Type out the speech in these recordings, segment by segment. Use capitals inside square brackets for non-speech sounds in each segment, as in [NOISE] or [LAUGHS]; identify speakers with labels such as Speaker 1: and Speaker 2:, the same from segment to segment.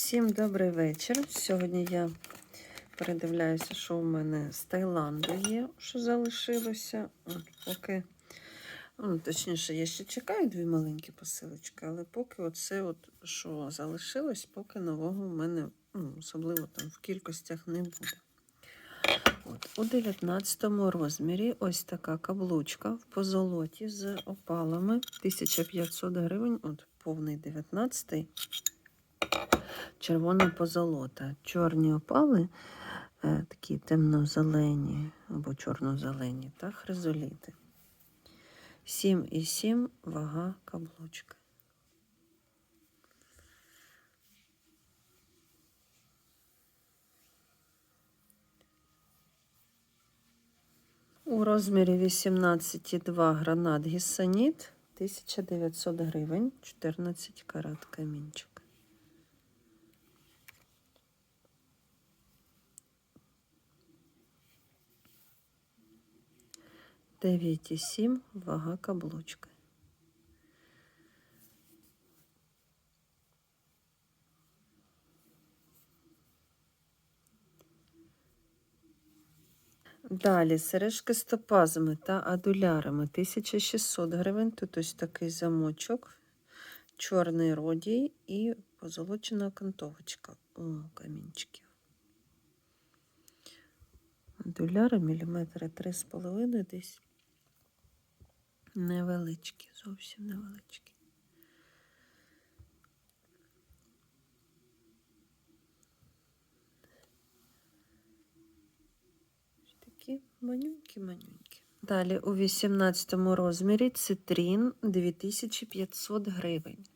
Speaker 1: Всім добрий вечір. Сьогодні я передивляюся, що у мене з Таїланду є, що залишилося. Поки, ну, точніше, я ще чекаю дві маленькі посилочки, але поки оце, от, що залишилось, поки нового в мене, ну, особливо там в кількостях не буде. От, у 19 розмірі ось така каблучка в позолоті з опалами 1500 гривень, от повний 19 червона позолота. Чорні опали, е, такі темно-зелені або чорно-зелені, та хризоліти. 7,7 вага каблучка. У розмірі 18,2 гранат гіссаніт 1900 гривень, 14 карат камінчик. Дев'ять і сім вага каблучка. Далі сережки з топазами та адулярами 1600 гривень. Тут ось такий замочок, чорний родій і позолочена окантовочка у камінчиків. Адуляри міліметри 3,5 десь. Невеличкі, зовсім невеличкі. Такі манюнькі-манюнькі. Далі у 18 розмірі цитрін 2500 гривень.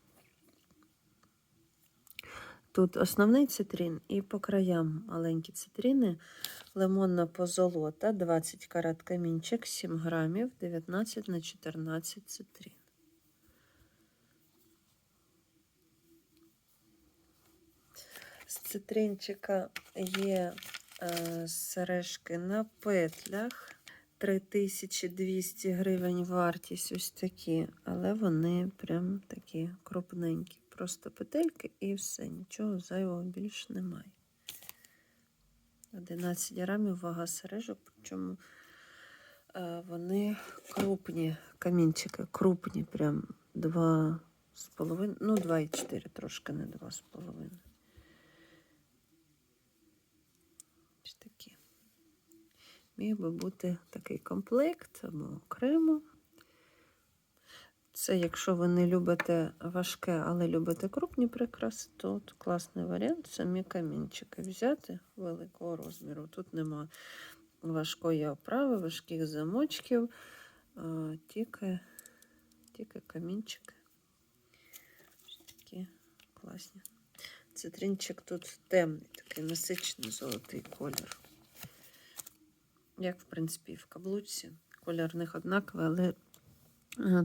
Speaker 1: Тут основний цитрін і по краям маленькі цитріни, лимонна позолота, 20 карат камінчик, 7 грамів, 19 на 14 цитрін. З цитринчика є е, сережки на петлях. 3200 гривень вартість ось такі, але вони прям такі крупненькі. Просто петельки і все, нічого зайвого більш немає. 11 грамів вага сережок, причому е, вони крупні, камінчики, крупні, прям 2,5, ну 2,4, трошки не 2,5. Ось такі. Міг би бути такий комплект або окремо. Це, якщо ви не любите важке, але любите крупні прикраси, то от класний варіант самі камінчики взяти великого розміру. Тут нема важкої оправи, важких замочків, тільки, тільки камінчики. Такі класні. Цитринчик тут темний, такий насичений золотий колір. Як, в принципі, і в каблучці. Колір в них однаковий, але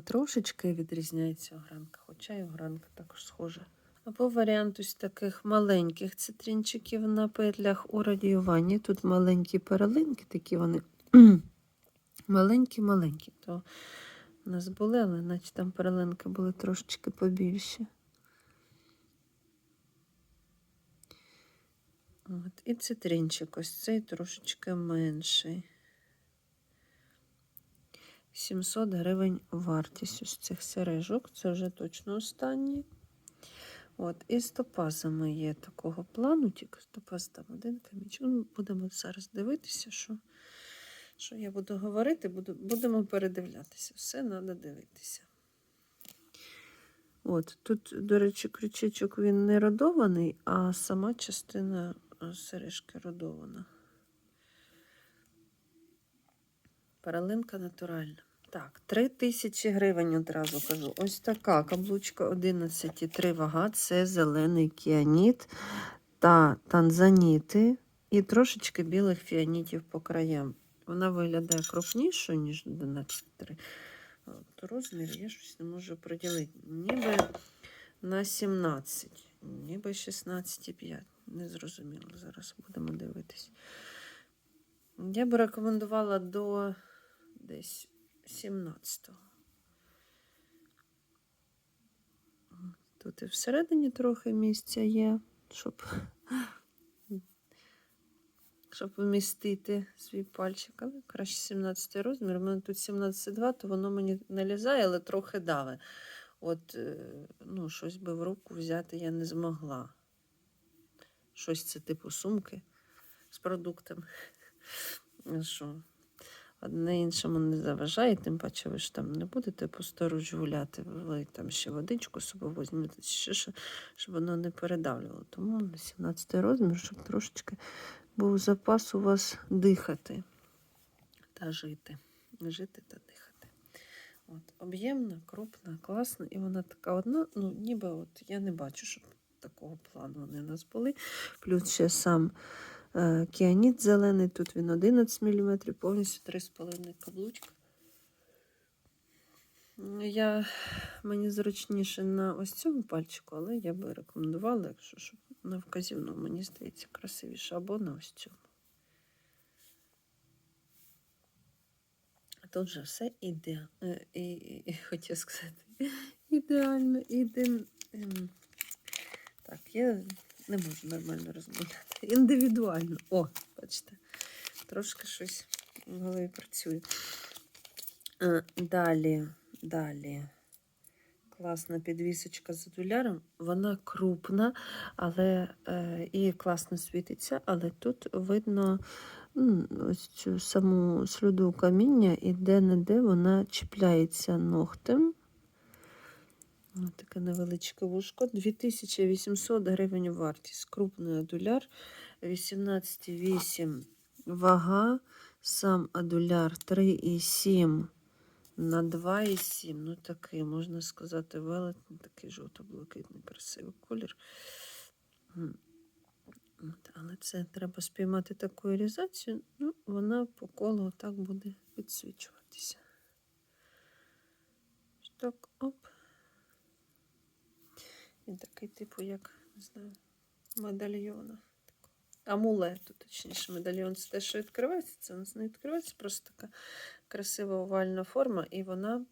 Speaker 1: Трошечки відрізняється огранка, хоча й огранка також схожа. Або варіант ось таких маленьких цитринчиків на петлях у радіюванні. Тут маленькі перелинки, такі вони [CLEARS THROAT] маленькі-маленькі. То у нас були, але наче там перелинки були трошечки побільші. От, І цитринчик ось цей трошечки менший. 700 гривень вартість ось цих сережок. Це вже точно останні. От, І з топазами є такого плану, тільки з топаз там один каміч. Ну, Будемо зараз дивитися, що що я буду говорити, буду, будемо передивлятися. Все треба дивитися. От, Тут, до речі, крючечок він не родований, а сама частина сережки родована. Паралинка натуральна. Так, 3 тисячі гривень одразу кажу. Ось така каблучка 11,3 вага. Це зелений кіаніт та танзаніти і трошечки білих фіанітів по краям. Вона виглядає крупнішою, ніж 11,3. Розмір я щось не можу приділити. Ніби на 17, ніби 16,5. Не зрозуміло. Зараз будемо дивитись. Я б рекомендувала до десь 17-го. Тут і всередині трохи місця є. щоб, щоб вмістити свій пальчик. Але краще 17 розмір. У мене тут 17,2, то воно мені не лізає, але трохи даве. От, е, ну, щось би в руку взяти я не змогла. Щось це типу сумки з продуктами. Що? Одне іншому не заважає, тим паче ви ж там не будете посторуч гуляти, ви там ще водичку собі візьмете, чи ще, щоб воно не передавлювало. Тому на 17 розмір, щоб трошечки був запас у вас дихати та жити. Жити та дихати. От, об'ємна, крупна, класна, і вона така одна, ну ніби от я не бачу, щоб такого плану вони у нас були. Плюс ще сам кіаніт зелений, тут він 11 мм, повністю 3,5 каблучка. Ну, Я, мені зручніше на ось цьому пальчику, але я би рекомендувала, якщо щоб на вказівному, мені здається, красивіше, або на ось цьому. Тут же все іде, е, і, і, і, хотів сказати, [LAUGHS] ідеально, іде. ем, Так, я не можу нормально розмовляти. Індивідуально. О, бачите, трошки щось в голові працює. Далі, далі. Класна підвісочка з адуляром. Вона крупна, але е, і класно світиться, але тут видно ось цю саму сліду каміння, і де-не-де вона чіпляється ногтем. Ось таке невеличке вушко. 2800 гривень вартість. Крупний адуляр. 18,8 вага. Сам адуляр 3,7 на 2,7. Ну такий, можна сказати, велетний, такий жовто-блакитний, красивий колір. Але це треба спіймати таку ірізацію. Ну, вона по колу так буде підсвічуватися. Ось Так, оп. Він такий, типу, як, не знаю, медальйона. Амулету, точніше, медальйон це те, що відкривається, це у нас не відкривається, просто така красива овальна форма, і вона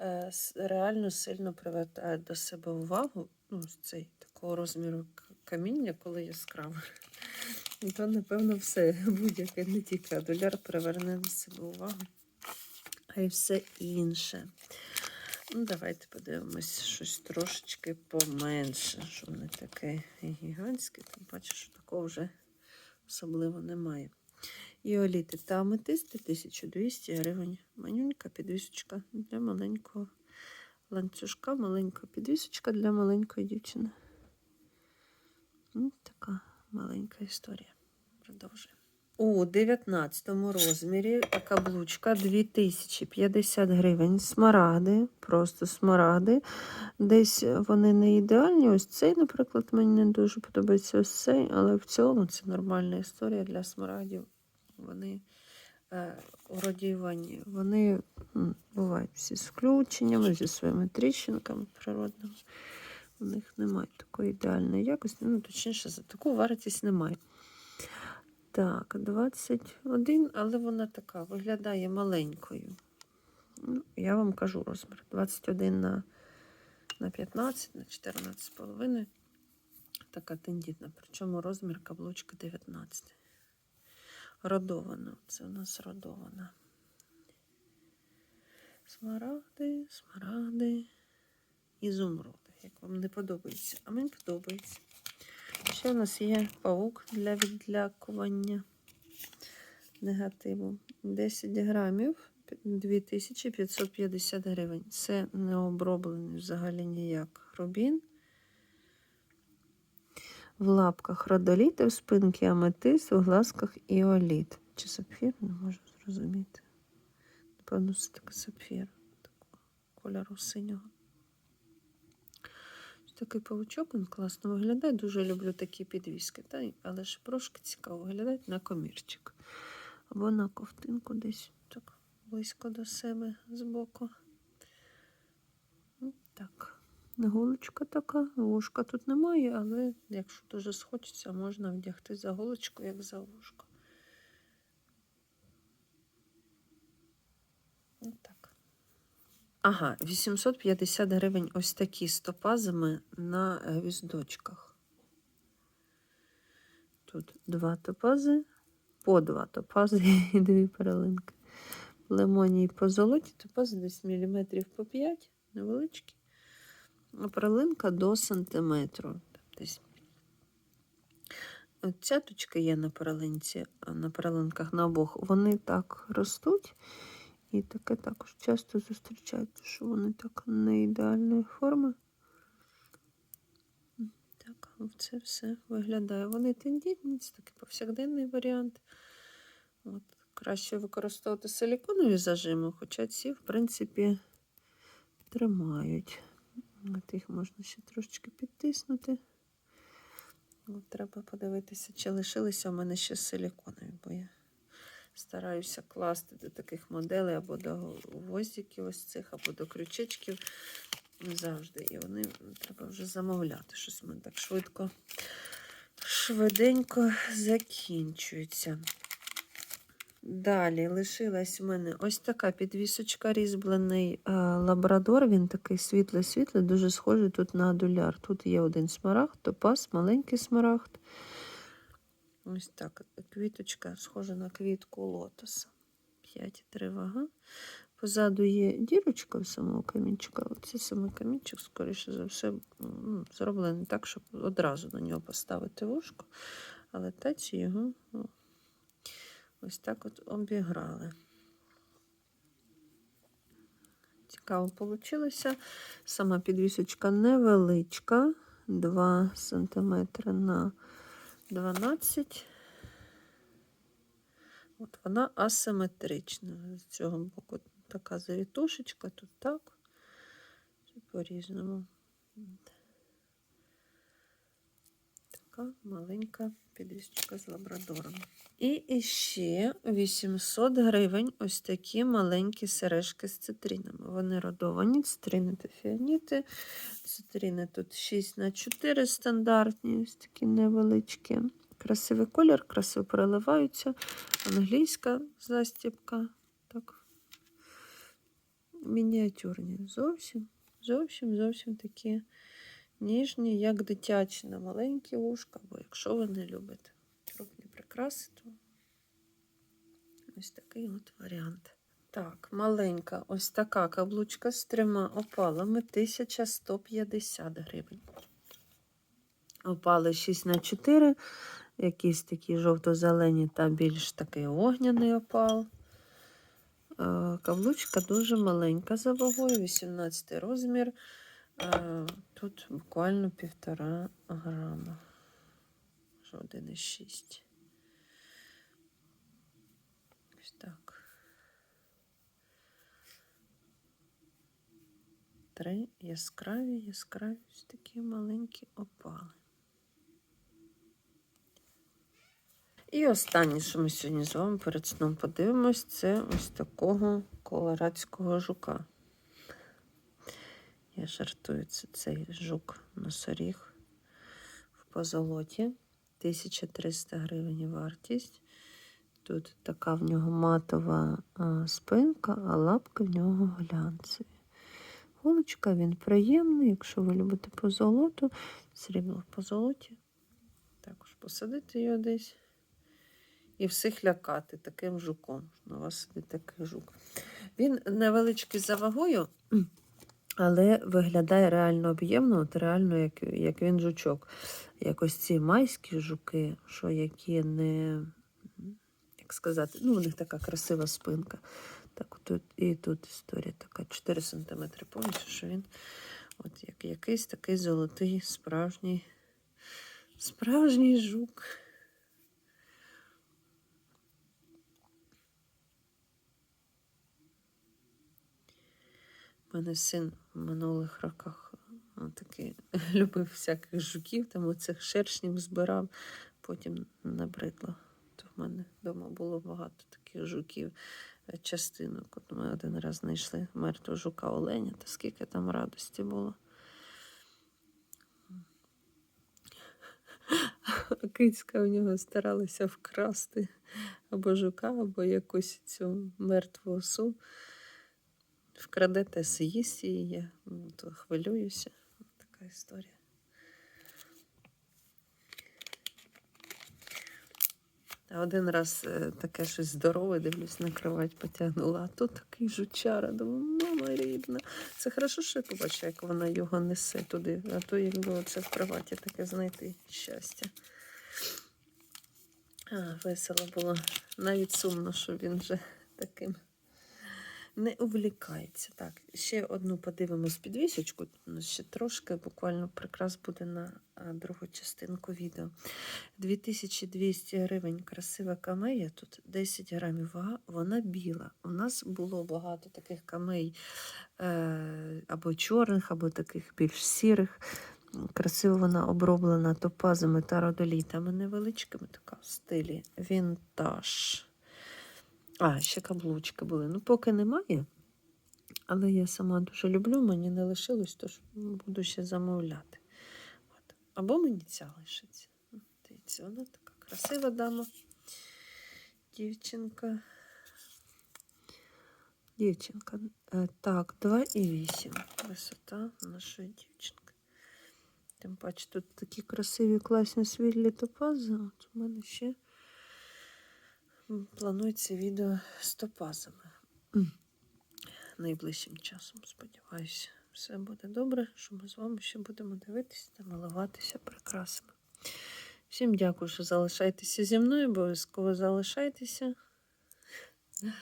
Speaker 1: е, реально сильно привертає до себе увагу. Ну, цей такого розміру каміння, коли яскраве. То, напевно, все будь-яке, не тільки адуляр приверне до себе увагу, а й все інше. Ну, давайте подивимось щось трошечки поменше, щоб не таке гігантське. Тим паче, що такого вже особливо немає. Іоліти та аметисти 1200 гривень. Манюнька підвісочка для маленького ланцюжка, маленька підвісочка для маленької дівчини. Ось така маленька історія. Продовжуємо. У 19 розмірі каблучка 2050 гривень. Смаради, просто смаради. Десь вони не ідеальні. Ось цей, наприклад, мені не дуже подобається ось цей, але в цілому це нормальна історія для смарадів. Вони е, уродіювані, вони бувають всі з включеннями, зі своїми тріщинками природними. У них немає такої ідеальної якості. Ну, точніше, за таку вартість немає. Так, 21, але вона така виглядає маленькою. Ну, я вам кажу розмір. 21 на, на 15, на 14,5. Така тендітна. Причому розмір каблучка 19. Родована. Це у нас родована. Смаради, смаради, ізумруди. Як вам не подобається? А мені подобається. Ще у нас є паук для відлякування негативу. 10 грамів 2550 гривень. Це не оброблений взагалі ніяк рубін. В лапках родоліт, в спинки аметист, в глазках іоліт. Чи сапфір? Не можу зрозуміти. Напевно, це таке сапфір такого кольору синього. Такий павучок, він класно виглядає. Дуже люблю такі підвіски. Та, але ж трошки цікаво виглядають на комірчик. Або на ковтинку десь так близько до себе збоку. Ну, Так. Голочка така, вушка тут немає, але якщо дуже схочеться, можна вдягти за голочку, як за вушко. Так. Ага, 850 гривень ось такі з топазами на гвіздочках. Тут два топази, по два топази [LAUGHS] і дві перелинки. В лимоні і по золоті топази десь міліметрів по 5, невеличкі. А перелинка до сантиметру. Там Десь. Цяточки є на перелинці, на перелинках на обох. Вони так ростуть. І таке також часто зустрічається, що вони так не ідеальної форми. Так, це все виглядає. Вони тендітні, це такий повсякденний варіант. От, краще використовувати силіконові зажими, хоча ці, в принципі, тримають. От їх можна ще трошечки підтиснути. От, треба подивитися, чи лишилися у мене ще силіконові, бо я стараюся класти до таких моделей або до гвоздиків ось цих, або до крючечків завжди. І вони треба вже замовляти. Щось в мене так швидко, швиденько закінчується. Далі лишилась у мене ось така підвісочка, різьблений е, лабрадор. Він такий світлий-світлий, дуже схожий тут на адуляр. Тут є один смарагд, топаз, маленький смарагд. Ось так. Квіточка схожа на квітку лотоса. 5,3 вага. Позаду є дірочка в самого камінчика. Оце саме камінчик, скоріше за все, ну, зроблений так, щоб одразу на нього поставити вушко. Але таці його ну, ось так от обіграли. Цікаво вийшло. Сама підвісочка невеличка, 2 см на 12 От вона асиметрична. З цього боку така завітушечка, тут так. По-різному. Така маленька підвісочка з лабрадором. І ще 800 гривень ось такі маленькі сережки з цитринами. Вони родовані, цитрини та фіаніти. Цитрини тут 6 на 4 стандартні, ось такі невеличкі. Красивий колір, красиво переливаються. Англійська застібка. Так. Мініатюрні. Зовсім, зовсім, зовсім такі ніжні, як дитячі на маленькі вушка, бо якщо ви не любите крупні прикраси, то ось такий от варіант. Так, маленька ось така каблучка з трьома опалами 1150 гривень. Опали 6 на 4 якісь такі жовто-зелені та більш такий огняний опал. Е, Каблучка дуже маленька за вагою, 18 розмір. Тут буквально півтора грама. Вже 1,6. Ось так. Три яскраві, яскраві ось такі маленькі опали. І останнє, що ми сьогодні з вами перед сном подивимось, це ось такого колорадського жука. Я жартую, це цей жук носоріг в позолоті. 1300 гривень вартість. Тут така в нього матова спинка, а лапки в нього глянцеві. Голочка він приємний, якщо ви любите позолоту, срібло в позолоті. Також посадити його десь і всіх лякати таким жуком. На вас сидить такий жук. Він невеличкий за вагою, але виглядає реально об'ємно, от реально, як, як він жучок. Якось ці майські жуки, що які не, як сказати, ну, у них така красива спинка. Так, тут, і тут історія така 4 см повністю, що він от як якийсь такий золотий справжній, справжній жук. У мене син в минулих роках такий [LAUGHS] любив всяких жуків, там оцих шершнів збирав, потім набридло. То в мене вдома було багато таких жуків, е, частинок. От ми один раз знайшли мертвого жука оленя, та скільки там радості було. [LAUGHS] Кицька в нього старалася вкрасти або жука, або якусь цю мертву осу вкрадете з'їсть її, ну, то хвилююся. Така історія. Один раз е, таке щось здорове, дивлюсь, на кровать потягнула, а то такий жучара. Думаю, мама рідна. Це хорошо, що я побачила, як вона його несе туди, а то якби оце в кроваті таке знайти щастя. А, весело було. Навіть сумно, що він вже таким не увлікається. Так, ще одну подивимось підвісочку. Ще трошки, буквально прикрас буде на другу частинку відео. 2200 гривень красива камея, тут 10 грамів вага, вона біла. У нас було багато таких камей е, або чорних, або таких більш сірих. Красиво вона оброблена топазами та родолітами невеличкими, така в стилі вінтаж. А, ще каблучки були. Ну, поки немає. Але я сама дуже люблю, мені не лишилось, тож буду ще замовляти. От. Або мені ця лишиться. Дивіться, вона така красива дама. Дівчинка. Дівчинка. Е, Так, 2,8 висота нашої дівчинки. Тим паче тут такі красиві, класні світлі топази. От у мене ще планується відео з топазами. [CLEARS THROAT] Найближчим часом, сподіваюся, все буде добре, що ми з вами ще будемо дивитися та милуватися прикрасами. Всім дякую, що залишаєтеся зі мною, обов'язково залишайтеся. [CLEARS THROAT]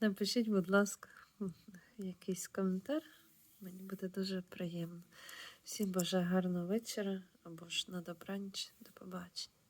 Speaker 1: Напишіть, будь ласка, [CLEARS THROAT] якийсь коментар. Мені буде дуже приємно. Всім бажаю гарного вечора або ж на добраніч. До побачення.